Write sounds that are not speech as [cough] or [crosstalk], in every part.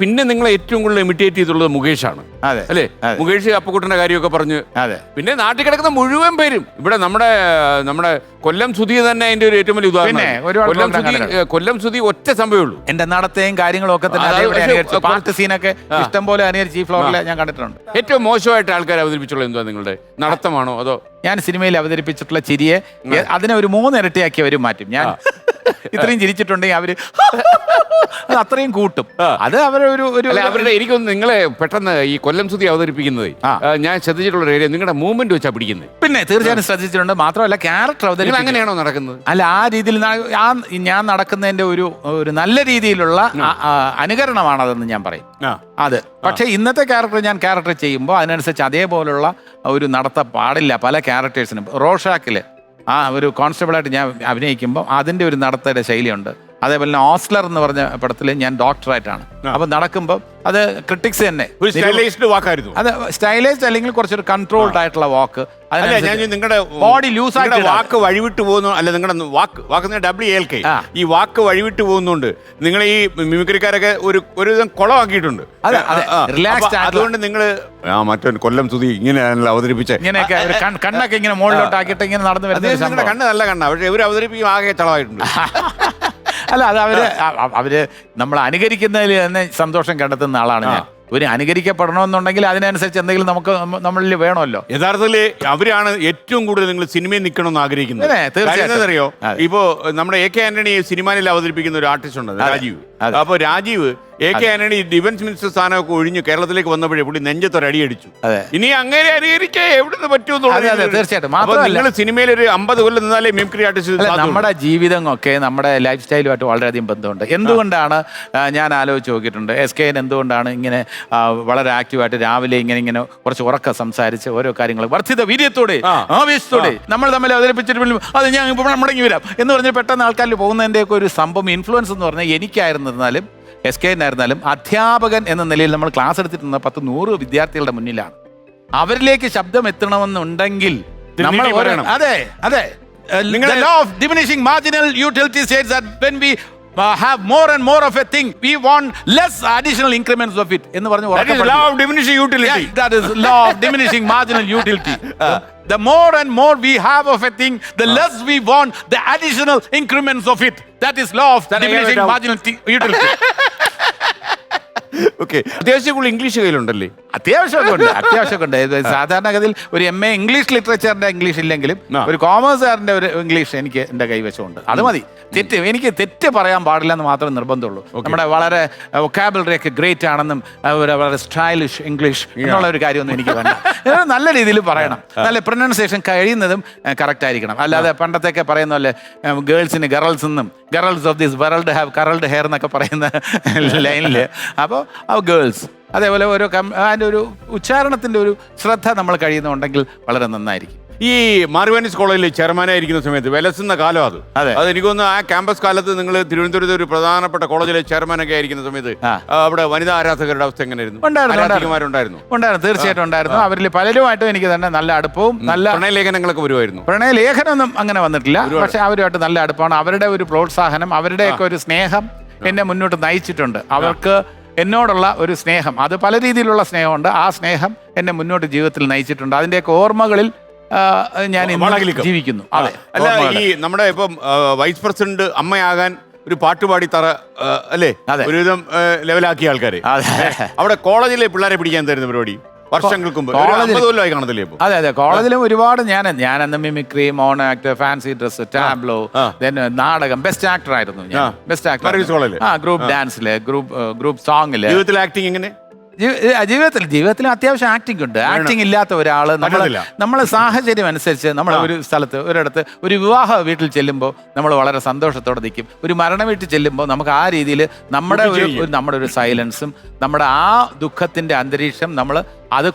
പിന്നെ നിങ്ങളെ ഏറ്റവും കൂടുതൽ ഇമിറ്റേറ്റ് ചെയ്തിട്ടുള്ളത് മുകേഷാണ്. അതെ. അല്ലേ. മുകേഷ് അപ്പുക്കുട്ടന്റെ കാര്യമൊക്കെ പറഞ്ഞു. അതെ. പിന്നെ നാട്ടിൽ കിടക്കുന്ന മുഴുവൻ പേരും. ഇവിടെ നമ്മുടെ നമ്മുടെ കൊല്ലം സുധി തന്നെ അതിന്റെ ഒരു ഏറ്റവും വലിയ ഉദാഹരണം കൊല്ലം സുധി കൊല്ലം സുധി ഒറ്റ സംഭവമുള്ളൂ എന്റെ നടത്തേയും കാര്യങ്ങളും ഒക്കെ തന്നെ സീനൊക്കെ ഇഷ്ടം പോലെ അനുകരിച്ച് ഈ ഫ്ലോറിൽ ഞാൻ കണ്ടിട്ടുണ്ട്. ഏറ്റവും മോശമായിട്ട് ആൾക്കാർ അവതരിപ്പിച്ചുള്ളത് എന്തുവാ നിങ്ങളുടെ? നടത്തമാണോ അതോ? ഞാൻ സിനിമയിൽ അവതരിപ്പിച്ചിട്ടുള്ള ചിരിയെ അതിനെ ഒരു മൂന്നിരട്ടിയാക്കി അവർ മാറ്റും. ഞാൻ ഇത്രയും ചിരിച്ചിട്ടുണ്ടെങ്കിൽ അവർ അത് അത്രയും കൂട്ടും. അത് അവരെ ഒരു അല്ല അവരുടെ എനിക്കൊന്ന് നിങ്ങളെ പെട്ടെന്ന് ഈ കൊല്ലം സുധി അവതരിപ്പിക്കുന്നത്. ഞാൻ ശ്രദ്ധിച്ചിട്ടുള്ള ഒരു ഏരിയ നിങ്ങളുടെ മൂവ്മെന്റ് വെച്ചാ പിടിക്കുന്നത് പിന്നെ തീർച്ചയായും ശ്രദ്ധിച്ചിട്ടുണ്ട്. മാത്രമല്ല ക്യാരക്ടർ അവതരിപ്പിക്കുന്നത്. അവതരിപ്പിക്കും അങ്ങനെയാണോ നടക്കുന്നത്? അല്ല ആ രീതിയിൽ ആ ഞാൻ നടക്കുന്നതിന്റെ ഒരു ഒരു നല്ല രീതിയിലുള്ള അനുകരണമാണതെന്ന് ഞാൻ പറയും. അത്. പക്ഷേ ഇന്നത്തെ ക്യാരക്ടർ ഞാൻ ക്യാരക്ടർ ചെയ്യുമ്പോൾ അതിനനുസരിച്ച് അതേപോലുള്ള ഒരു നടത്ത പാടില്ല പല ക്യാരക്ടേഴ്സിനും റോഷാക്കിൽ ആ ഒരു കോൺസ്റ്റബിളായിട്ട് ഞാൻ അഭിനയിക്കുമ്പോൾ അതിന്റെ ഒരു നടത്തയുടെ ശൈലിയുണ്ട്. അതേപോലെ തന്നെ ഓസ്ലർ എന്ന് പറഞ്ഞ പടത്തിൽ ഞാൻ ഡോക്ടറായിട്ടാണ്. അപ്പൊ നടക്കുമ്പോൾ അത് ക്രിട്ടിക്സ് തന്നെ. ഒരു സ്റ്റൈലൈസ്ഡ് വാക്കായിരുന്നു. അത് സ്റ്റൈലൈസ്ഡ് അല്ലെങ്കിൽ കുറച്ചൊരു കൺട്രോൾഡ് ആയിട്ടുള്ള വാക്ക്. അല്ല ഞാൻ നിങ്ങളുടെ ബോഡി ലൂസ് ആയിട്ട് വാക്ക് വഴിവിട്ട് പോകുന്നു അല്ല നിങ്ങളുടെ വാക്ക് വാക്ക് ഡബ്ല്യു എൽ കെ ഈ വാക്ക് വഴിവിട്ട് പോകുന്നുണ്ട്. നിങ്ങൾ ഈ മിമിക്രിക്കാരൊക്കെ ഒരു കുളമാക്കിയിട്ടുണ്ട്. Relaxed അപ്പൊ ആയിട്ടുള്ള- അതുകൊണ്ട് നിങ്ങൾ ആ മറ്റേ കൊല്ലം സുധി ഇങ്ങനെയാണല്ലോ അവതരിപ്പിച്ച. ഇങ്ങനെയൊക്കെ ഒരു കണ്ണൊക്കെ ഇങ്ങനെ മുകളിലോട്ട് ആക്കിയിട്ട് ഇങ്ങനെ നടന്നു വരുന്നത് ഒരു നിങ്ങളുടെ കണ്ണ് നല്ല കണ്ണാ. പക്ഷെ ഇവർ അവതരിപ്പിക്കും ആകെ ചളമായിട്ടുണ്ട് [laughs] അല്ല അത് അവർ അവർ നമ്മൾ അനുകരിക്കുന്നതിൽ തന്നെ സന്തോഷം കണ്ടെത്തുന്ന ആളാണ് ഞാൻ. ഒരു അനുകരിക്കപ്പെടണമെന്നുണ്ടെങ്കിൽ അതിനനുസരിച്ച് എന്തെങ്കിലും നമുക്ക് നമ്മളിൽ വേണമല്ലോ. യഥാർത്ഥത്തിൽ അവരാണ് ഏറ്റവും കൂടുതൽ നിങ്ങൾ സിനിമയിൽ നിൽക്കണമെന്ന് ആഗ്രഹിക്കുന്നത്. അതെ, തീർച്ചയായിട്ടും. കാര്യം എന്താണെന്നറിയോ? അതെ. ഇപ്പോ നമ്മുടെ എ കെ ആന്റണി സിനിമയിൽ അവതരിപ്പിക്കുന്ന ഒരു ആർട്ടിസ്റ്റ് ഉണ്ട് രാജീവ്. അതെ. അപ്പൊ Rajeev A K Antony defence minister സ്ഥാനമൊക്കെ ഒഴിഞ്ഞു കേരളത്തിലേക്ക് വന്നപ്പോഴേ പുള്ളി നെഞ്ചത്തൊരു അടിയടിച്ചു. ഇനി അങ്ങനെ അനുകരിക്കാൻ എവിടുന്ന് അതെ, തീർച്ചയായിട്ടും. നിങ്ങൾ സിനിമയിൽ ഒരു അമ്പത് കൊല്ലം നിന്നാലേ മിമിക്രി ആർട്ടിസ്റ്റ് നമ്മുടെ ജീവിതമൊക്കെ നമ്മുടെ ലൈഫ് സ്റ്റൈലുമായിട്ട് വളരെയധികം ബന്ധമുണ്ട്. എന്തുകൊണ്ടാണ് ഞാൻ ആലോചിച്ച് നോക്കിയിട്ടുണ്ട് എസ് കെ എന്തുകൊണ്ടാണ് ഇങ്ങനെ വളരെ ആക്റ്റീവായിട്ട് രാവിലെ ഇങ്ങനെ ഇങ്ങനെ കുറച്ച് ഉറക്കം സംസാരിച്ച് ഓരോ കാര്യങ്ങൾ വർദ്ധിത വീര്യത്തോടെ. ആവേശത്തോടെ നമ്മൾ തമ്മിൽ അവതരിപ്പിച്ചിട്ട് അത് ഞാൻ ഇപ്പോൾ മുടങ്ങി വരാം. എന്ന് പറഞ്ഞ് പെട്ടെന്ന് ആൾക്കാരിൽ പോകുന്നതിന്റെയൊക്കെ ഒരു സംഭവം ഇൻഫ്ലുവൻസ് എന്ന് പറഞ്ഞാൽ എനിക്കായിരുന്നിരുന്നാലും എസ് കെ ആയിരുന്നാലും അധ്യാപകൻ എന്ന നിലയിൽ നമ്മൾ ക്ലാസ് എടുത്തിട്ടുള്ള പത്ത് നൂറ് വിദ്യാർത്ഥികളുടെ മുന്നിലാണ് അവരിലേക്ക് ശബ്ദം എത്തണമെന്നുണ്ടെങ്കിൽ നമ്മൾ. അതെ അതെ നിങ്ങളെ- the law of diminishing marginal utility states that when we uh, have more and more of a thing, we want less additional increments of it. എന്ന് പറഞ്ഞ് ഉറക്കെ പഠിപ്പിക്കും. Diminish Yeah, utility that is law of diminishing marginal utility. The more and more we have of a thing, the less we want the additional increments of it. Okay അത്യാവശ്യം കൂടുതൽ English കയ്യിലുണ്ടല്ലേ? അത്യാവശ്യമൊക്കെ ഉണ്ട് [laughs] അത്യാവശ്യമൊക്കെ ഉണ്ട്. ഇത് സാധാരണഗതിയിൽ ഒരു എം എ ഇംഗ്ലീഷ് ലിറ്ററേച്ചറിന്റെ English ഇല്ലെങ്കിലും. ഒരു കോമേഴ്സുകാരന്റെ ഒരു ഇംഗ്ലീഷ് എനിക്ക് എന്റെ കൈവശമുണ്ട്. അത് മതി. തെറ്റ് എനിക്ക് തെറ്റ് പറയാൻ പാടില്ല എന്ന് മാത്രമേ നിർബന്ധമുള്ളൂ. നമ്മുടെ വളരെ വൊക്കാബിലറി ഒക്കെ ഗ്രേറ്റ് ആണെന്നും വളരെ സ്റ്റൈലിഷ് ഇംഗ്ലീഷ് എന്നുള്ള ഒരു കാര്യമൊന്നും എനിക്ക് വേണ്ട. [laughs] നല്ല രീതിയിൽ പറയണം. നല്ല പ്രൊനൗൺസിയേഷൻ കഴിയുന്നതും കറക്റ്റ് ആയിരിക്കണം. അല്ലാതെ പണ്ടത്തെയൊക്കെ പറയുന്ന പോലെ ഗേൾസിന് ഗേൾസ് എന്നും girls of this world have curled hair എന്നൊക്കെ പറയുന്ന ലൈനിൽ അപ്പോൾ ഗേൾസ് അതേപോലെ ഓരോ കം അതിന്റെ ഒരു ഉച്ചാരണത്തിന്റെ ഒരു ശ്രദ്ധ നമ്മൾ കഴിയുന്നുണ്ടെങ്കിൽ വളരെ നന്നായിരിക്കും. ഈ മാർവാനിസ് കോളേജിൽ ചെയർമാനായിരിക്കുന്ന സമയത്ത് വിലസുന്ന കാലം അത്. അതെ. അത് എനിക്കൊന്ന് ആ ക്യാമ്പസ് കാലത്ത് നിങ്ങൾ തിരുവനന്തപുരത്ത് ഒരു പ്രധാനപ്പെട്ട കോളേജിലെ ചെയർമാനൊക്കെ ആയിരിക്കുന്ന സമയത്ത് ആ. അവിടെ വനിതാ ആരാധകരുടെ അവസ്ഥ എങ്ങനെയായിരുന്നു? ഉണ്ടായിരുന്നു, ആരാധികമാരുണ്ടായിരുന്നു? ഉണ്ടായിരുന്നു തീർച്ചയായിട്ടും ഉണ്ടായിരുന്നു. അവരിൽ പലരുമായിട്ടും എനിക്ക് തന്നെ നല്ല അടുപ്പവും നല്ല പ്രണയലേഖനങ്ങളൊക്കെ വരുമായിരുന്നു. പ്രണയ ലേഖനമൊന്നും അങ്ങനെ വന്നിട്ടില്ല. പക്ഷെ അവരുമായിട്ട് നല്ല അടുപ്പമാണ് അവരുടെ ഒരു പ്രോത്സാഹനം അവരുടെയൊക്കെ ഒരു സ്നേഹം എന്നെ മുന്നോട്ട് നയിച്ചിട്ടുണ്ട്. അവർക്ക് എന്നോടുള്ള ഒരു സ്നേഹം. അത് പല രീതിയിലുള്ള സ്നേഹമുണ്ട്. ആ സ്നേഹം എന്നെ മുന്നോട്ട് ജീവിതത്തിൽ നയിച്ചിട്ടുണ്ട്. അതിന്റെയൊക്കെ ഓർമ്മകളിൽ ഞാൻ ജീവിക്കുന്നു. അല്ല ഈ നമ്മുടെ ഇപ്പം വൈസ് പ്രസിഡന്റ് അമ്മയാകാൻ ഒരു പാട്ടുപാടി തറ അല്ലേ? ഒരുവിധം ലെവലാക്കിയ ആൾക്കാര്. അവിടെ കോളേജിലെ പിള്ളേരെ പിടിക്കാൻ തരുന്ന പരിപാടി? വർഷങ്ങൾക്ക് മുമ്പ്. അതെ അതെ. കോളേജിലും ഒരുപാട് ഞാൻ ഞാൻ അന്ന് mimicry mono actor fancy dress tableau. നാടകം. ബെസ്റ്റ് ആക്ടർ ആയിരുന്നു ഞാൻ ബെസ്റ്റ് ആക്ടർ ആ ഗ്രൂപ്പ് ഡാൻസിൽ ഗ്രൂപ്പ് ഗ്രൂപ്പ് സോങ്ങിൽ. ജീവിതത്തിൽ ആക്ടിങ് എങ്ങനെ? ജീവിതത്തിൽ ജീവിതത്തിൽ അത്യാവശ്യം ആക്ടിംഗ് ഉണ്ട്. ആക്ടിംഗ് ഇല്ലാത്ത ഒരാൾ നമ്മൾ. നമ്മളെ സാഹചര്യം അനുസരിച്ച് നമ്മൾ ഒരു സ്ഥലത്ത് ഒരിടത്ത് ഒരു വിവാഹ വീട്ടിൽ ചെല്ലുമ്പോൾ നമ്മൾ വളരെ സന്തോഷത്തോടെ നിൽക്കും. ഒരു മരണ വീട്ടിൽ ചെല്ലുമ്പോൾ നമുക്ക് ആ രീതിയിൽ നമ്മുടെ ഒരു നമ്മുടെ ഒരു സൈലൻസും നമ്മുടെ ആ ദുഃഖത്തിന്റെ അന്തരീക്ഷം നമ്മൾ അത്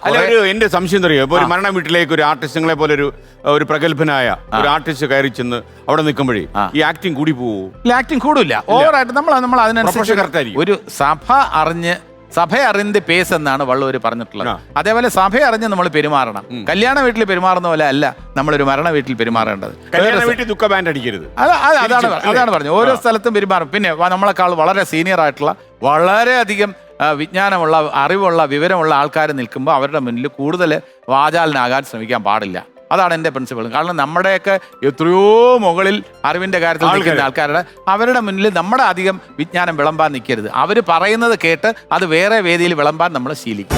എന്റെ സംശയം അറിയോ? ഇപ്പൊ ഒരു മരണ വീട്ടിലേക്ക് ഒരു ആർട്ടിസ്റ്റുകളെ പോലെ ഒരു ഒരു പ്രഗത്ഭനായ ഒരു ആർട്ടിസ്റ്റ് കയറി ചെന്ന് അവിടെ നിൽക്കുമ്പോഴേ ഈ ആക്ടിങ് കൂടി പോവോ? ആക്ടിങ് കൂടില്ല ഓവറായിട്ട് നമ്മൾ നമ്മൾ അതിനനുസരിച്ച് ഒരു സഭ അറിഞ്ഞ് സഭ പേസ് എന്നാണ് വള്ളൂർ പറഞ്ഞിട്ടുള്ളത്. അതേപോലെ സഭ അറിഞ്ഞ് നമ്മൾ പെരുമാറണം. കല്യാണ വീട്ടിൽ പെരുമാറുന്ന പോലെ അല്ല നമ്മളൊരു മരണ വീട്ടിൽ പെരുമാറേണ്ടത്. അതാണ് പറഞ്ഞത്. അതാണ് പറഞ്ഞത്. ഓരോ സ്ഥലത്തും പെരുമാറും. പിന്നെ നമ്മളെക്കാൾ വളരെ സീനിയർ ആയിട്ടുള്ള വളരെയധികം വിജ്ഞാനമുള്ള അറിവുള്ള വിവരമുള്ള ആൾക്കാർ നിൽക്കുമ്പോൾ അവരുടെ മുന്നിൽ കൂടുതൽ വാചാലനാകാൻ ശ്രമിക്കാൻ പാടില്ല. അതാണ് എന്റെ പ്രിൻസിപ്പൾ കാരണം നമ്മുടെയൊക്കെ എത്രയോ മുകളിൽ അറിവിന്റെ കാര്യത്തിൽ നിൽക്കുന്ന ആൾക്കാരുടെ അവരുടെ മുന്നിൽ നമ്മുടെ അധികം വിജ്ഞാനം വിളമ്പാൻ നിൽക്കരുത്. അവർ പറയുന്നത് കേട്ട് അത് വേറെ വേദിയിൽ വിളമ്പാൻ നമ്മൾ ശീലിക്കും.